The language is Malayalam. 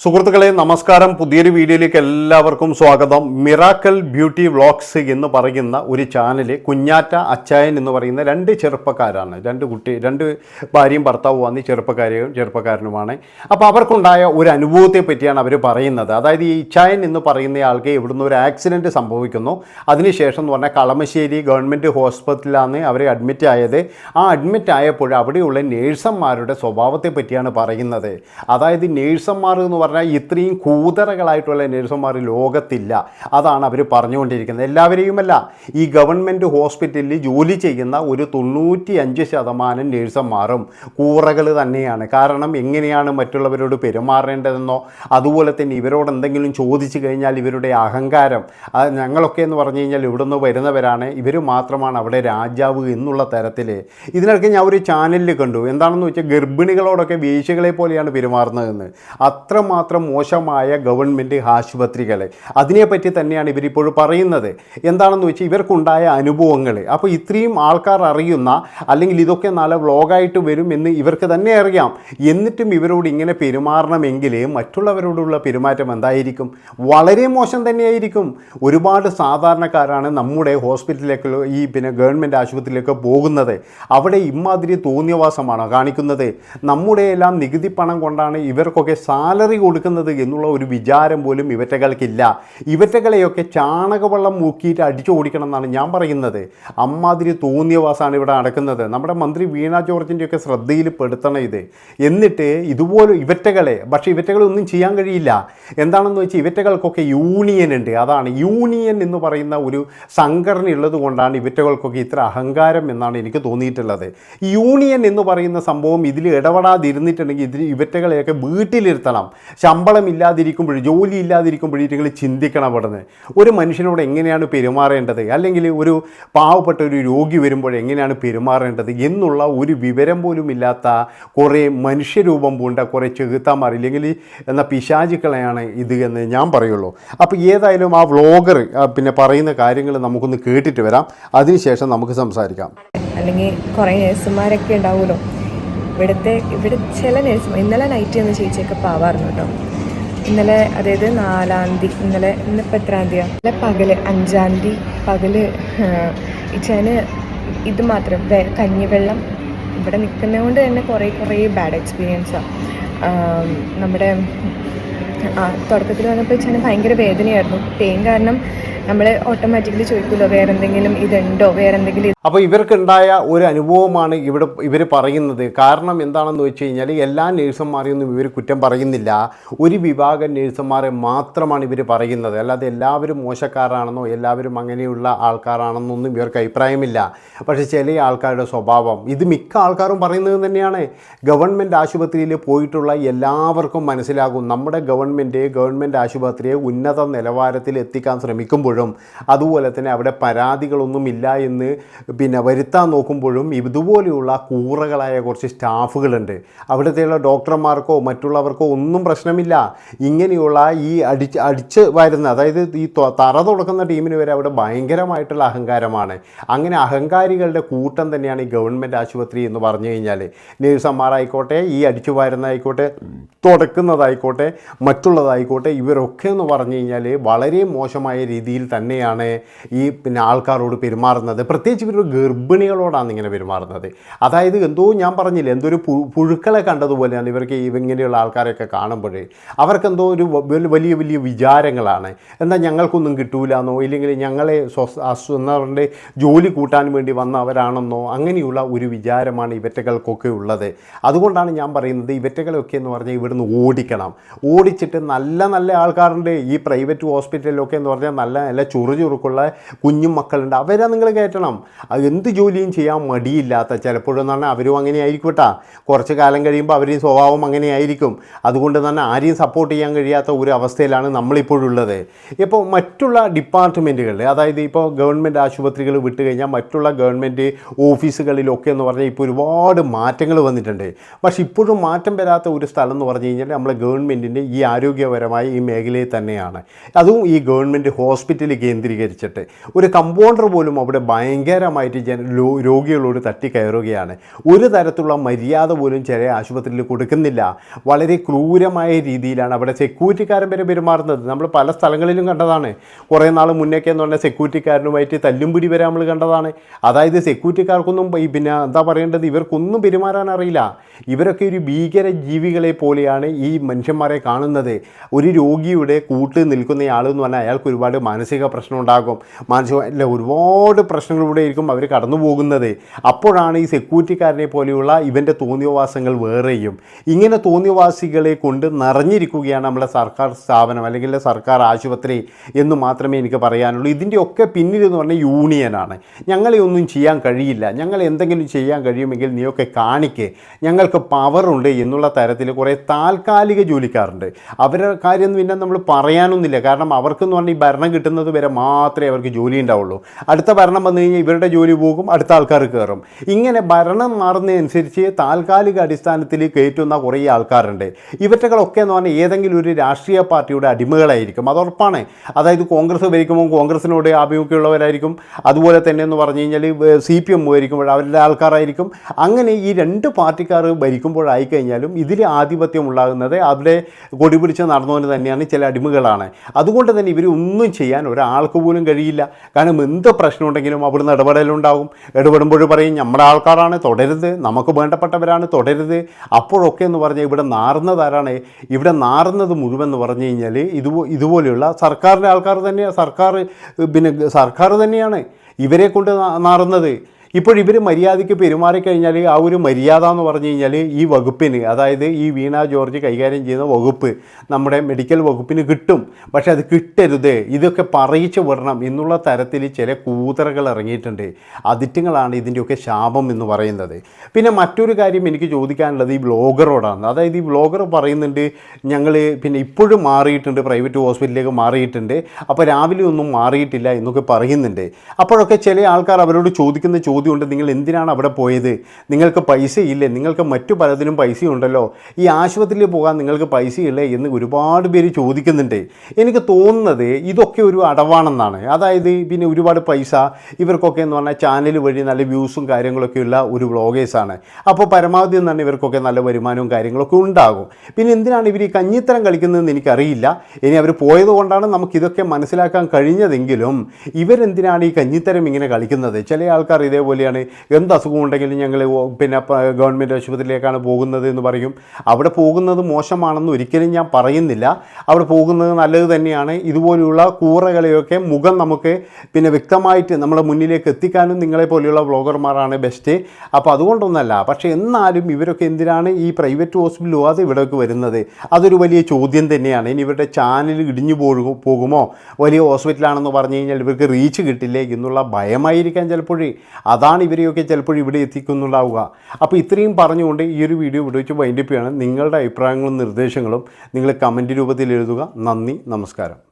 സുഹൃത്തുക്കളെ നമസ്കാരം. പുതിയൊരു വീഡിയോയിലേക്ക് എല്ലാവർക്കും സ്വാഗതം. മിറാക്കൽ ബ്യൂട്ടി വ്ളോഗ്സ് എന്ന് പറയുന്ന ഒരു ചാനൽ കുഞ്ഞാറ്റ അച്ചായൻ എന്ന് പറയുന്ന രണ്ട് ചെറുപ്പക്കാരാണ്. രണ്ട് കുട്ടി രണ്ട് ഭാര്യയും ഭർത്താവും വന്നി ചെറുപ്പക്കാരെയും ചെറുപ്പക്കാരനുമാണ്. അപ്പോൾ അവർക്കുണ്ടായ ഒരു അനുഭവത്തെ പറ്റിയാണ് അവർ പറയുന്നത്. അതായത് ഈ ഇച്ചായൻ എന്ന് പറയുന്ന ആൾക്ക് ഇവിടുന്ന് ഒരു ആക്സിഡന്റ് സംഭവിക്കുന്നു. അതിനുശേഷം എന്ന് പറഞ്ഞാൽ കളമശ്ശേരി ഗവൺമെന്റ് ഹോസ്പിറ്റലിലാണ് അവരെ അഡ്മിറ്റ് ആയത്. ആ അഡ്മിറ്റ് ആയപ്പോൾ അവിടെയുള്ള നേഴ്സന്മാരുടെ സ്വഭാവത്തെ പറ്റിയാണ് പറയുന്നത്. അതായത് നേഴ്സന്മാർ എന്ന് പറഞ്ഞാൽ ഇത്രയും കൂതറകളായിട്ടുള്ള നേഴ്സുമാർ ലോകത്തില്ല. അതാണ് അവർ പറഞ്ഞുകൊണ്ടിരിക്കുന്നത്. എല്ലാവരെയുമല്ല ഈ ഗവൺമെന്റ് ഹോസ്പിറ്റലിൽ ജോലി ചെയ്യുന്ന ഒരു തൊണ്ണൂറ്റി അഞ്ച് ശതമാനം നേഴ്സന്മാരും കൂറകൾ തന്നെയാണ്. കാരണം എങ്ങനെയാണ് മറ്റുള്ളവരോട് പെരുമാറേണ്ടതെന്നോ അതുപോലെ തന്നെ ഇവരോട് എന്തെങ്കിലും ചോദിച്ചു കഴിഞ്ഞാൽ ഇവരുടെ അഹങ്കാരം ഞങ്ങളൊക്കെ എന്ന് പറഞ്ഞു കഴിഞ്ഞാൽ ഇവിടുന്ന് വരുന്നവരാണ്. ഇവർ മാത്രമാണ് അവിടെ രാജാവ് എന്നുള്ള തരത്തിൽ ഇതിനൊക്കെ ഞാൻ ഒരു ചാനലിൽ കണ്ടു. എന്താണെന്ന് വെച്ചാൽ ഗർഭിണികളോടൊക്കെ വേശ്യകളെ പോലെയാണ് പെരുമാറുന്നതെന്ന്. അത്രമാത്രം മോശമായ ഗവൺമെന്റ് ആശുപത്രികളെ. അതിനെപ്പറ്റി തന്നെയാണ് ഇവരിപ്പോൾ പറയുന്നത്. എന്താണെന്ന് വെച്ചാൽ ഇവർക്കുണ്ടായ അനുഭവങ്ങൾ അപ്പോൾ ഇത്രയും ആൾക്കാർ അറിയുന്ന അല്ലെങ്കിൽ ഇതൊക്കെ നാളെ വ്ളോഗായിട്ട് വരും എന്ന് ഇവർക്ക് തന്നെ അറിയാം. എന്നിട്ടും ഇവരോട് ഇങ്ങനെ പെരുമാറണമെങ്കിൽ മറ്റുള്ളവരോടുള്ള പെരുമാറ്റം എന്തായിരിക്കും? വളരെ മോശം തന്നെയായിരിക്കും. ഒരുപാട് സാധാരണക്കാരാണ് നമ്മുടെ ഹോസ്പിറ്റലിലേക്ക് ഈ പിന്നെ ഗവൺമെന്റ് ആശുപത്രിയിലേക്ക് പോകുന്നത്. അവിടെ ഇമാതിരി തോന്നിയവാസമാണ് കാണിക്കുന്നത്. നമ്മുടെ എല്ലാം നികുതി പണം കൊണ്ടാണ് ഇവർക്കൊക്കെ സാലറി കൊടുക്കുന്നത് എന്നുള്ള ഒരു വിചാരം പോലും ഇവറ്റകൾക്കില്ല. ഇവറ്റകളെയൊക്കെ ചാണകവെള്ളം മുക്കിയിട്ട് അടിച്ചു ഓടിക്കണം എന്നാണ് ഞാൻ പറയുന്നത്. അമ്മാതിരി തോന്നിയവാസാണ് ഇവിടെ നടക്കുന്നത്. നമ്മുടെ മന്ത്രി വീണ ജോർജിന്റെയൊക്കെ ശ്രദ്ധയിൽ പെടുത്തണം ഇത്. എന്നിട്ട് ഇതുപോലെ ഇവറ്റകളെ പക്ഷേ ഇവറ്റകളൊന്നും ചെയ്യാൻ കഴിയില്ല. എന്താണെന്ന് വെച്ചാൽ ഇവറ്റകൾക്കൊക്കെ യൂണിയൻ ഉണ്ട്. അതാണ് യൂണിയൻ എന്ന് പറയുന്ന ഒരു സംഘടന ഉള്ളതുകൊണ്ടാണ് ഇവറ്റകൾക്കൊക്കെ ഇത്ര അഹങ്കാരം എന്നാണ് എനിക്ക് തോന്നിയിട്ടുള്ളത്. യൂണിയൻ എന്ന് പറയുന്ന സംഭവം ഇതിൽ ഇടപെടാതിരുന്നിട്ടുണ്ടെങ്കിൽ ഇതിൽ ഇവറ്റകളെയൊക്കെ വീട്ടിലിരുത്തണം. ശമ്പളം ഇല്ലാതിരിക്കുമ്പോൾ ജോലി ഇല്ലാതിരിക്കുമ്പോൾ നിങ്ങൾ ചിന്തിക്കണം അവിടുന്ന്. ഒരു മനുഷ്യനോട് എങ്ങനെയാണ് പെരുമാറേണ്ടത്? അല്ലെങ്കിൽ ഒരു പാവപ്പെട്ട ഒരു രോഗി വരുമ്പോൾ എങ്ങനെയാണ് പെരുമാറേണ്ടത്? എന്നുള്ള ഒരു വിവരം പോലും ഇല്ലാത്ത കുറേ മനുഷ്യരൂപം പൂണ്ട കുറേ ചെകുത്താന്മാർ ഇല്ലെങ്കിൽ എന്ന പിശാചുക്കളെയാണ് ഇത് എന്ന് ഞാൻ പറയുള്ളൂ. അപ്പോൾ ഏതായാലും ആ വ്ളോഗർ പിന്നെ പറയുന്ന കാര്യങ്ങൾ നമുക്കൊന്ന് കേട്ടിട്ട് വരാം. അതിനുശേഷം നമുക്ക് സംസാരിക്കാം. അല്ലെങ്കിൽ കുറേ നേഴ്സുമാരൊക്കെ ഉണ്ടാവുമല്ലോ. ഇവിടുത്തെ ഇവിടെ ചില നേഴ്സും ഇന്നലെ നൈറ്റ് എന്ന് ചേച്ചിയൊക്കെ പാവാറുണ്ട് കേട്ടോ. ഇന്നലെ അതായത് നാലാം തീയതി ഇന്നലെ ഇന്നിപ്പോൾ എത്രാം തീയതി ഇന്നലെ പകൽ അഞ്ചാം തീയതി പകൽ ഇച്ചാന് ഇത് മാത്രം കഞ്ഞിവെള്ളം ഇവിടെ നിൽക്കുന്നതുകൊണ്ട് തന്നെ കുറേ കുറേ ബാഡ് എക്സ്പീരിയൻസാണ് നമ്മുടെ തുടക്കത്തിൽ വന്നപ്പോൾ ഇച്ചാന് ഭയങ്കര വേദനയായിരുന്നു. പെയിൻ കാരണം നമ്മൾ ഓട്ടോമാറ്റിക്കലി ചോദിക്കുമല്ലോ വേറെ എന്തെങ്കിലും ഇതുണ്ടോ? വേറെ എന്തെങ്കിലും അപ്പോൾ ഇവർക്കുണ്ടായ ഒരു അനുഭവമാണ് ഇവിടെ ഇവർ പറയുന്നത്. കാരണം എന്താണെന്ന് വെച്ച് കഴിഞ്ഞാൽ എല്ലാ നേഴ്സുമാരെയൊന്നും ഇവർ കുറ്റം പറയുന്നില്ല. ഒരു വിഭാഗം നേഴ്സുമാരെ മാത്രമാണ് ഇവർ പറയുന്നത്. അല്ലാതെ എല്ലാവരും മോശക്കാരാണെന്നോ എല്ലാവരും അങ്ങനെയുള്ള ആൾക്കാരാണെന്നൊന്നും ഇവർക്ക് അഭിപ്രായമില്ല. പക്ഷേ ചില ആൾക്കാരുടെ സ്വഭാവം. ഇത് മിക്ക ആൾക്കാരും പറയുന്നത് തന്നെയാണ്. ഗവൺമെന്റ് ആശുപത്രിയിൽ പോയിട്ടുള്ള എല്ലാവർക്കും മനസ്സിലാകും. നമ്മുടെ ഗവൺമെന്റ് ഗവൺമെന്റ് ആശുപത്രിയെ ഉന്നത നിലവാരത്തിൽ എത്തിക്കാൻ ശ്രമിക്കുമ്പോഴും അതുപോലെ തന്നെ അവിടെ പരാതികളൊന്നുമില്ല എന്ന് പിന്നെ വരുത്താൻ നോക്കുമ്പോഴും ഇതുപോലെയുള്ള കൂറകളായ കുറച്ച് സ്റ്റാഫുകളുണ്ട്. അവിടുത്തെയുള്ള ഡോക്ടർമാർക്കോ മറ്റുള്ളവർക്കോ ഒന്നും പ്രശ്നമില്ല. ഇങ്ങനെയുള്ള ഈ അടിച്ച് അടിച്ച് വരുന്ന അതായത് ഈ തറ തുടക്കുന്ന ടീമിന് വരെ അവിടെ ഭയങ്കരമായിട്ടുള്ള അഹങ്കാരമാണ്. അങ്ങനെ അഹങ്കാരികളുടെ കൂട്ടം തന്നെയാണ് ഈ ഗവൺമെന്റ് ആശുപത്രി എന്ന് പറഞ്ഞു കഴിഞ്ഞാൽ നേഴ്സന്മാരായിക്കോട്ടെ ഈ അടിച്ചു വാരുന്നതായിക്കോട്ടെ തുടക്കുന്നതായിക്കോട്ടെ മറ്റുള്ളതായിക്കോട്ടെ ഇവരൊക്കെ എന്ന് പറഞ്ഞു കഴിഞ്ഞാൽ വളരെ മോശമായ രീതിയിൽ തന്നെയാണ് ഈ പിന്നെ ആൾക്കാരോട് പെരുമാറുന്നത്. പ്രത്യേകിച്ച് ഒരു ഗർഭിണികളോടാണ് ഇങ്ങനെ പെരുമാറുന്നത്. അതായത് എന്തോ ഞാൻ പറഞ്ഞില്ല എന്തോ ഒരു പുഴുക്കളെ കണ്ടതുപോലെയാണ് ഇവർക്ക് ഇങ്ങനെയുള്ള ആൾക്കാരെയൊക്കെ കാണുമ്പോൾ അവർക്കെന്തോ ഒരു വലിയ വലിയ വിചാരങ്ങളാണ്. എന്നാൽ ഞങ്ങൾക്കൊന്നും കിട്ടൂലെന്നോ? ഇല്ലെങ്കിൽ ഞങ്ങളെ സ്വസ് അസുന്നവരുടെ ജോലി കൂട്ടാൻ വേണ്ടി വന്നവരാണെന്നോ? അങ്ങനെയുള്ള ഒരു വിചാരമാണ് ഇവറ്റകൾക്കൊക്കെ ഉള്ളത്. അതുകൊണ്ടാണ് ഞാൻ പറയുന്നത് ഇവറ്റകളൊക്കെ എന്ന് പറഞ്ഞാൽ ഇവിടുന്ന് ഓടിക്കണം. ഓടിച്ചിട്ട് നല്ല നല്ല ആൾക്കാരുടെ ഈ പ്രൈവറ്റ് ഹോസ്പിറ്റലിലൊക്കെ എന്ന് പറഞ്ഞാൽ നല്ല നല്ല ചുറുചുറുക്കുള്ള കുഞ്ഞും മക്കളുണ്ട്. അവരെ നിങ്ങൾ കയറ്റണം. അത് എന്ത് ജോലിയും ചെയ്യാൻ മടിയില്ലാത്ത ചിലപ്പോഴെന്ന് പറഞ്ഞാൽ അവരും അങ്ങനെ ആയിരിക്കും കേട്ടോ. കുറച്ച് കാലം കഴിയുമ്പോൾ അവരുടെ സ്വഭാവം അങ്ങനെ ആയിരിക്കും. അതുകൊണ്ട് തന്നെ ആരെയും സപ്പോർട്ട് ചെയ്യാൻ കഴിയാത്ത ഒരു അവസ്ഥയിലാണ് നമ്മളിപ്പോഴുള്ളത്. ഇപ്പോൾ മറ്റുള്ള ഡിപ്പാർട്ട്മെന്റുകളിൽ അതായത് ഇപ്പോൾ ഗവൺമെന്റ് ആശുപത്രികൾ വിട്ട് കഴിഞ്ഞാൽ മറ്റുള്ള ഗവൺമെന്റ് ഓഫീസുകളിലൊക്കെ എന്ന് പറഞ്ഞാൽ ഇപ്പോൾ ഒരുപാട് മാറ്റങ്ങൾ വന്നിട്ടുണ്ട്. പക്ഷേ ഇപ്പോഴും മാറ്റം വരാത്ത ഒരു സ്ഥലം എന്ന് പറഞ്ഞു കഴിഞ്ഞാൽ നമ്മളെ ഗവൺമെന്റിന്റെ ഈ ആരോഗ്യപരമായ ഈ മേഖലയിൽ തന്നെയാണ്. അതും ഈ ഗവൺമെന്റ് ഹോസ്പിറ്റൽ ഹോസ്പിറ്റൽ കേന്ദ്രീകരിച്ചിട്ട്. ഒരു കമ്പൗണ്ടർ പോലും അവിടെ ഭയങ്കരമായിട്ട് ജന രോഗികളോട് തട്ടിക്കയറുകയാണ്. ഒരു തരത്തിലുള്ള മര്യാദ പോലും ചില ആശുപത്രിയിൽ കൊടുക്കുന്നില്ല. വളരെ ക്രൂരമായ രീതിയിലാണ് അവിടെ സെക്യൂരിറ്റിക്കാരൻ വരെ പെരുമാറുന്നത്. നമ്മൾ പല സ്ഥലങ്ങളിലും കണ്ടതാണ്. കുറേ നാൾ മുന്നേക്കെ എന്ന് പറഞ്ഞാൽ സെക്യൂരിറ്റിക്കാരനുമായിട്ട് തല്ലും പിടി വരെ നമ്മൾ കണ്ടതാണ്. അതായത് സെക്യൂരിറ്റിക്കാർക്കൊന്നും പിന്നെ എന്താ പറയേണ്ടത്? ഇവർക്കൊന്നും പെരുമാറാൻ അറിയില്ല. ഇവരൊക്കെ ഒരു ഭീകര ജീവികളെ പോലെയാണ് ഈ മനുഷ്യന്മാരെ കാണുന്നത്. ഒരു രോഗിയുടെ കൂട്ട് നിൽക്കുന്ന എന്ന് പറഞ്ഞാൽ അയാൾക്ക് ഒരുപാട് മാനസിക പ്രശ്നം ഉണ്ടാകും. മാനസിക അല്ല ഒരുപാട് പ്രശ്നങ്ങളിലൂടെ ആയിരിക്കും അവർ കടന്നു പോകുന്നത്. അപ്പോഴാണ് ഈ സെക്യൂരിറ്റിക്കാരനെ പോലെയുള്ള ഇവന്റെ തോന്നിയവാസങ്ങൾ വേറെയും. ഇങ്ങനെ തോന്നിയവാസികളെ കൊണ്ട് നിറഞ്ഞിരിക്കുകയാണ് നമ്മുടെ സർക്കാർ സ്ഥാപനം അല്ലെങ്കിൽ സർക്കാർ ആശുപത്രി എന്ന് മാത്രമേ എനിക്ക് പറയാനുള്ളൂ. ഇതിന്റെ ഒക്കെ പിന്നിൽ എന്ന് പറഞ്ഞാൽ യൂണിയനാണ്. ഞങ്ങളെ ഒന്നും ചെയ്യാൻ കഴിയില്ല. ഞങ്ങൾ എന്തെങ്കിലും ചെയ്യാൻ കഴിയുമെങ്കിൽ നീയൊക്കെ കാണിക്ക്. ഞങ്ങൾക്ക് പവറുണ്ട് എന്നുള്ള തരത്തിൽ കുറേ താൽക്കാലിക ജോലിക്കാരുണ്ട്. അവരുടെ കാര്യം പിന്നെ നമ്മൾ പറയാനൊന്നുമില്ല. കാരണം അവർക്കെന്ന് പറഞ്ഞാൽ ഈ ഭരണം കിട്ടുന്നത് വരെ മാത്രമേ അവർക്ക് ജോലി ഉണ്ടാവുള്ളൂ. അടുത്ത ഭരണം വന്നു കഴിഞ്ഞാൽ ഇവരുടെ ജോലി പോകും അടുത്ത ആൾക്കാർ കയറും. ഇങ്ങനെ ഭരണം മാറുന്നതനുസരിച്ച് താൽക്കാലിക അടിസ്ഥാനത്തിൽ കയറ്റുന്ന കുറേ ആൾക്കാരുണ്ട്. ഇവറ്റകളൊക്കെ എന്ന് പറഞ്ഞാൽ ഏതെങ്കിലും ഒരു രാഷ്ട്രീയ പാർട്ടിയുടെ അടിമകളായിരിക്കും. അത് ഉറപ്പാണ്. അതായത് കോൺഗ്രസ് ഭരിക്കുമ്പോൾ കോൺഗ്രസിനോട് ആഭിമുഖ്യമുള്ളവരായിരിക്കും. അതുപോലെ തന്നെ എന്ന് പറഞ്ഞു കഴിഞ്ഞാൽ സി പി എം ആയിരിക്കും അവരുടെ ആൾക്കാരായിരിക്കും. അങ്ങനെ ഈ രണ്ട് പാർട്ടിക്കാർ ഭരിക്കുമ്പോഴായി കഴിഞ്ഞാലും ഇതിൽ ആധിപത്യം ഉണ്ടാകുന്നത് അവിടെ കൊടി പിടിച്ച് നടന്നവന് തന്നെയാണ് ചില അടിമകളാണ്. അതുകൊണ്ട് തന്നെ ഇവർ ഒന്നും ചെയ്യാൻ ഒരാൾക്ക് പോലും കഴിയില്ല. കാരണം എന്ത് പ്രശ്നമുണ്ടെങ്കിലും അവിടുന്ന് ഇടപെടലുണ്ടാകും. ഇടപെടുമ്പോൾ പറയും നമ്മുടെ ആൾക്കാരാണ് തുടരുത്. നമുക്ക് വേണ്ടപ്പെട്ടവരാണ് തുടരുത്. അപ്പോഴൊക്കെ എന്ന് പറഞ്ഞാൽ ഇവിടെ നാറുന്നതാരാണ് ഇവിടെ നാറുന്നത് മുഴുവൻ എന്ന് പറഞ്ഞു കഴിഞ്ഞാൽ ഇതുപോ ഇതുപോലെയുള്ള സർക്കാരിന്റെ ആൾക്കാർ തന്നെയാണ് സർക്കാർ പിന്നെ സർക്കാർ തന്നെയാണ് ഇവരെ കൊണ്ട് നാറുന്നത്. ഇപ്പോൾ ഇവർ മര്യാദയ്ക്ക് പെരുമാറിക്കഴിഞ്ഞാൽ ആ ഒരു മര്യാദ എന്ന് പറഞ്ഞു കഴിഞ്ഞാൽ ഈ വകുപ്പിന് അതായത് ഈ വീണ ജോർജ് കൈകാര്യം ചെയ്യുന്ന വകുപ്പ് നമ്മുടെ മെഡിക്കൽ വകുപ്പിന് കിട്ടും. പക്ഷെ അത് കിട്ടരുത്. ഇതൊക്കെ പറയിച്ചു വിടണം എന്നുള്ള തരത്തിൽ ചില കൂതറകൾ ഇറങ്ങിയിട്ടുണ്ട്. അതിറ്റങ്ങളാണ് ഇതിന്റെയൊക്കെ ശാപം എന്ന് പറയുന്നത്. പിന്നെ മറ്റൊരു കാര്യം എനിക്ക് ചോദിക്കാനുള്ളത് ഈ ബ്ലോഗറോടാണ്. അതായത് ഈ ബ്ലോഗർ പറയുന്നുണ്ട് ഞങ്ങൾ പിന്നെ ഇപ്പോഴും മാറിയിട്ടുണ്ട് പ്രൈവറ്റ് ഹോസ്പിറ്റലിലേക്ക് മാറിയിട്ടുണ്ട്. അപ്പോൾ രാവിലെ ഒന്നും മാറിയിട്ടില്ല എന്നൊക്കെ പറയുന്നുണ്ട്. അപ്പോഴൊക്കെ ചില ആൾക്കാർ അവരോട് ചോദിക്കുന്ന ചോദ്യമുണ്ട് നിങ്ങൾ എന്തിനാണ് അവിടെ പോയത്? നിങ്ങൾക്ക് പൈസ ഇല്ലേ നിങ്ങൾക്ക് മറ്റു പലതിനും പൈസ ഉണ്ടല്ലോ ഈ ആശുപത്രിയിൽ പോകാൻ നിങ്ങൾക്ക് പൈസ ഇല്ലേ എന്ന് ഒരുപാട് പേര് ചോദിക്കുന്നുണ്ട്. എനിക്ക് തോന്നുന്നത് ഇതൊക്കെ ഒരു അടവാണെന്നാണ്. അതായത് പിന്നെ ഒരുപാട് പൈസ ഇവർക്കൊക്കെ എന്ന് പറഞ്ഞാൽ ചാനൽ വഴി നല്ല വ്യൂസും കാര്യങ്ങളൊക്കെയുള്ള ഒരു വ്ളോഗേഴ്സാണ്. അപ്പോൾ പരമാവധി എന്നാണ് ഇവർക്കൊക്കെ നല്ല വരുമാനവും കാര്യങ്ങളൊക്കെ ഉണ്ടാകും. പിന്നെ എന്തിനാണ് ഇവർ ഈ കഞ്ഞിത്തരം കളിക്കുന്നതെന്ന് എനിക്കറിയില്ല. ഇനി അവർ പോയതുകൊണ്ടാണ് നമുക്കിതൊക്കെ മനസ്സിലാക്കാൻ കഴിഞ്ഞതെങ്കിലും ഇവരെന്തിനാണ് ഈ കഞ്ഞിത്തരം ഇങ്ങനെ കളിക്കുന്നത്? ചില ആൾക്കാർ ഇതേപോലെയാണ് എന്ത് അസുഖം ഉണ്ടെങ്കിലും ഞങ്ങൾ പിന്നെ ഗവൺമെന്റ് ആശുപത്രിയിലേക്കാണ് പോകുന്നത് എന്ന് പറയും. അവിടെ പോകുന്നത് മോശമാണെന്ന് ഒരിക്കലും ഞാൻ പറയുന്നില്ല. അവിടെ പോകുന്നത് നല്ലത് തന്നെയാണ്. ഇതുപോലെയുള്ള കൂറകളെയൊക്കെ മുഖം നമുക്ക് പിന്നെ വ്യക്തമായിട്ട് നമ്മുടെ മുന്നിലേക്ക് എത്തിക്കാനും നിങ്ങളെ പോലെയുള്ള വ്ളോഗർമാരാണ് ബെസ്റ്റ് അപ്പോൾ അതുകൊണ്ടൊന്നല്ല. പക്ഷേ എന്നാലും ഇവരൊക്കെ എന്തിനാണ് ഈ പ്രൈവറ്റ് ഹോസ്പിറ്റൽ പോകാതെ ഇവിടേക്ക് വരുന്നത്? അതൊരു വലിയ ചോദ്യം തന്നെയാണ്. ഇനി ഇവരുടെ ചാനൽ ഇടിഞ്ഞു പോകും പോകുമോ? വലിയ ഹോസ്പിറ്റലാണെന്ന് പറഞ്ഞു കഴിഞ്ഞാൽ ഇവർക്ക് റീച്ച് കിട്ടില്ലേ എന്നുള്ള ഭയമായിരിക്കാം ചിലപ്പോഴേ. അതാണ് ഇവരെയൊക്കെ ചിലപ്പോൾ ഇവിടെ എത്തിക്കുന്നുണ്ടാവുക. അപ്പോൾ ഇത്രയും പറഞ്ഞുകൊണ്ട് ഈ ഒരു വീഡിയോ ഇവിടെ വെച്ച് വൈൻഡപ്പ് ചെയ്യണം. നിങ്ങളുടെ അഭിപ്രായങ്ങളും നിർദ്ദേശങ്ങളും നിങ്ങൾ കമന്റ് രൂപത്തിൽ എഴുതുക. നന്ദി നമസ്കാരം.